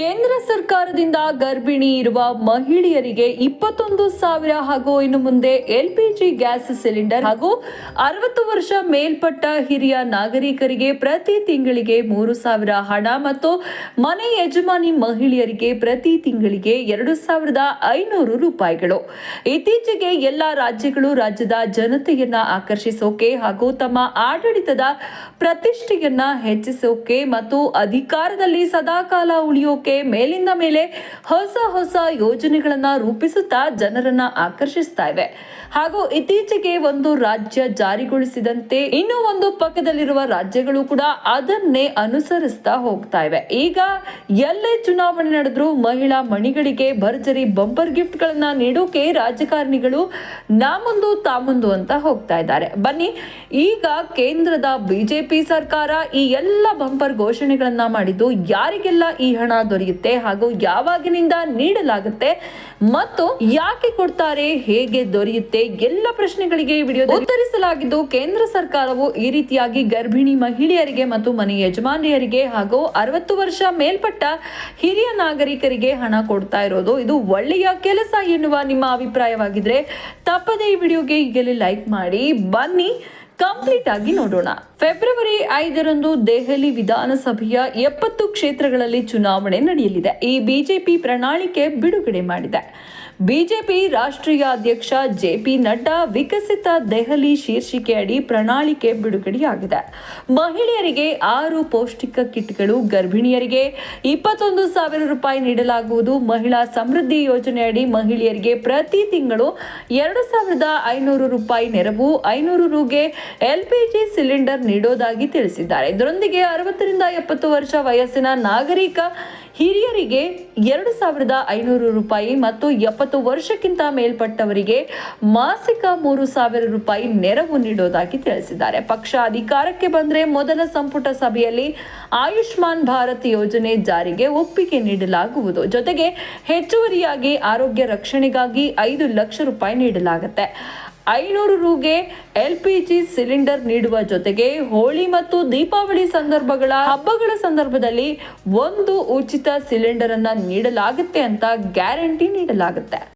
ಕೇಂದ್ರ ಸರ್ಕಾರದಿಂದ ಗರ್ಭಿಣಿ ಇರುವ ಮಹಿಳೆಯರಿಗೆ ಇಪ್ಪತ್ತೊಂದು ಸಾವಿರ ಹಾಗೂ ಇನ್ನು ಮುಂದೆ ಎಲ್ಪಿಜಿ ಗ್ಯಾಸ್ ಸಿಲಿಂಡರ್ ಹಾಗೂ ಅರವತ್ತು ವರ್ಷ ಮೇಲ್ಪಟ್ಟ ಹಿರಿಯ ನಾಗರಿಕರಿಗೆ ಪ್ರತಿ ತಿಂಗಳಿಗೆ ಮೂರು ಸಾವಿರ ಹಣ ಮತ್ತು ಮನೆ ಯಜಮಾನಿ ಮಹಿಳೆಯರಿಗೆ ಪ್ರತಿ ತಿಂಗಳಿಗೆ ಎರಡು ಸಾವಿರದ ಐನೂರು ರೂಪಾಯಿಗಳು. ಇತ್ತೀಚೆಗೆ ಎಲ್ಲ ರಾಜ್ಯಗಳು ರಾಜ್ಯದ ಜನತೆಯನ್ನ ಆಕರ್ಷಿಸೋಕೆ ಹಾಗೂ ತಮ್ಮ ಆಡಳಿತದ ಪ್ರತಿಷ್ಠೆಯನ್ನ ಹೆಚ್ಚಿಸೋಕೆ ಮತ್ತು ಅಧಿಕಾರದಲ್ಲಿ ಸದಾಕಾಲ ಉಳಿಯೋಕೆ ಮೇಲಿಂದ ಮೇಲೆ ಹೊಸ ಹೊಸ ಯೋಜನೆಗಳನ್ನ ರೂಪಿಸುತ್ತಾ ಜನರನ್ನ ಆಕರ್ಷಿಸ್ತಾ ಇವೆ ಹಾಗೂ ಇತ್ತೀಚೆಗೆ ಒಂದು ರಾಜ್ಯ ಜಾರಿಗೊಳಿಸಿದಂತೆ ಇನ್ನೂ ಒಂದು ಪಕ್ಕದಲ್ಲಿರುವ ರಾಜ್ಯಗಳು ಕೂಡ ಅದನ್ನೇ ಅನುಸರಿಸ್ತಾ ಹೋಗ್ತಾ ಇವೆ. ಈಗ ಎಲ್ಲೇ ಚುನಾವಣೆ ನಡೆದ್ರೂ ಮಹಿಳಾ ಮಣಿಗಳಿಗೆ ಭರ್ಜರಿ ಬಂಪರ್ ಗಿಫ್ಟ್ ಗಳನ್ನ ನೀಡೋಕೆ ರಾಜಕಾರಣಿಗಳು ನಾಮುಂದು ತಾಮುಂದು ಅಂತ ಹೋಗ್ತಾ ಇದ್ದಾರೆ. ಬನ್ನಿ, ಈಗ ಕೇಂದ್ರದ ಬಿಜೆಪಿ ಸರ್ಕಾರ ಈ ಎಲ್ಲ ಬಂಪರ್ ಘೋಷಣೆಗಳನ್ನ ಮಾಡಿದ್ದು ಯಾರಿಗೆಲ್ಲ ಈ ಹಣ ದೊರೆಯುತ್ತೆ ಹಾಗೂ ಯಾವಾಗಿನಿಂದ ನೀಡಲಾಗುತ್ತೆ ಮತ್ತು ಯಾಕೆ ಕೊಡ್ತಾರೆ, ಹೇಗೆ ದೊರೆಯುತ್ತೆ ಎಲ್ಲ ಪ್ರಶ್ನೆಗಳಿಗೆ ವಿಡಿಯೋ ಉತ್ತರಿಸಲಾಗಿದ್ದು ಕೇಂದ್ರ ಸರ್ಕಾರವು ಈ ರೀತಿಯಾಗಿ ಗರ್ಭಿಣಿ ಮಹಿಳೆಯರಿಗೆ ಮತ್ತು ಮನೆ ಯಜಮಾನಿಯರಿಗೆ ಹಾಗೂ ಅರವತ್ತು ವರ್ಷ ಮೇಲ್ಪಟ್ಟ ಹಿರಿಯ ನಾಗರಿಕರಿಗೆ ಹಣ ಕೊಡ್ತಾ ಇರೋದು. ಇದು ಒಳ್ಳೆಯ ಕೆಲಸ ಎನ್ನುವ ನಿಮ್ಮ ಅಭಿಪ್ರಾಯವಾಗಿದ್ರೆ ತಪ್ಪದೇ ಈ ವಿಡಿಯೋಗೆ ಈಗಲೇ ಲೈಕ್ ಮಾಡಿ. ಬನ್ನಿ, ಕಂಪ್ಲೀಟ್ ಆಗಿ ನೋಡೋಣ. ಫೆಬ್ರವರಿ ಐದರಂದು ದೆಹಲಿ ವಿಧಾನಸಭೆಯ ಎಪ್ಪತ್ತು ಕ್ಷೇತ್ರಗಳಲ್ಲಿ ಚುನಾವಣೆ ನಡೆಯಲಿದೆ. ಈ ಬಿಜೆಪಿ ಪ್ರಣಾಳಿಕೆ ಬಿಡುಗಡೆ ಮಾಡಿದೆ. ಬಿಜೆಪಿ ರಾಷ್ಟ್ರೀಯ ಅಧ್ಯಕ್ಷ ಜೆ ಪಿ ನಡ್ಡಾ ವಿಕಸಿತ ದೆಹಲಿ ಶೀರ್ಷಿಕೆಯಡಿ ಪ್ರಣಾಳಿಕೆ ಬಿಡುಗಡೆಯಾಗಿದೆ. ಮಹಿಳೆಯರಿಗೆ ಆರು ಪೌಷ್ಟಿಕ ಕಿಟ್ಗಳು, ಗರ್ಭಿಣಿಯರಿಗೆ ಇಪ್ಪತ್ತೊಂದು ಸಾವಿರ ರೂಪಾಯಿ ನೀಡಲಾಗುವುದು. ಮಹಿಳಾ ಸಮೃದ್ಧಿ ಯೋಜನೆಯಡಿ ಮಹಿಳೆಯರಿಗೆ ಪ್ರತಿ ತಿಂಗಳು ಎರಡು ಸಾವಿರದ ಐನೂರು ರೂಪಾಯಿ ನೆರವು, ಐನೂರು ರುಗೆ ಎಲ್ಪಿಜಿ ಸಿಲಿಂಡರ್ ನೀಡೋದಾಗಿ ತಿಳಿಸಿದ್ದಾರೆ. ಇದರೊಂದಿಗೆ ಅರವತ್ತರಿಂದ ಎಪ್ಪತ್ತು ವರ್ಷ ವಯಸ್ಸಿನ ನಾಗರಿಕ ಹಿರಿಯರಿಗೆ ಎರಡು ಸಾವಿರದ ಐನೂರು ರೂಪಾಯಿ ಮತ್ತು ಎಪ್ಪತ್ತು ವರ್ಷಕ್ಕಿಂತ ಮೇಲ್ಪಟ್ಟವರಿಗೆ ಮಾಸಿಕ ಮೂರು ಸಾವಿರ ರೂಪಾಯಿ ನೆರವು ನೀಡೋದಾಗಿ ತಿಳಿಸಿದ್ದಾರೆ. ಪಕ್ಷ ಅಧಿಕಾರಕ್ಕೆ ಬಂದರೆ ಮೊದಲ ಸಂಪುಟ ಸಭೆಯಲ್ಲಿ ಆಯುಷ್ಮಾನ್ ಭಾರತ್ ಯೋಜನೆ ಜಾರಿಗೆ ಒಪ್ಪಿಗೆ ನೀಡಲಾಗುವುದು. ಜೊತೆಗೆ ಹೆಚ್ಚುವರಿಯಾಗಿ ಆರೋಗ್ಯ ರಕ್ಷಣೆಗಾಗಿ ಐದು ಲಕ್ಷ ರೂಪಾಯಿ ನೀಡಲಾಗುತ್ತೆ. ಐನೂರು ರುಗೆ ಜಿ ಸಿಲಿಂಡರ್ ನೀಡುವ ಜೊತೆಗೆ ಹೋಳಿ ಮತ್ತು ದೀಪಾವಳಿ ಸಂದರ್ಭಗಳ ಹಬ್ಬಗಳ ಸಂದರ್ಭದಲ್ಲಿ ಒಂದು ಉಚಿತ ಸಿಲಿಂಡರ್ ಅನ್ನ ನೀಡಲಾಗುತ್ತೆ ಅಂತ ಗ್ಯಾರಂಟಿ ನೀಡಲಾಗುತ್ತೆ.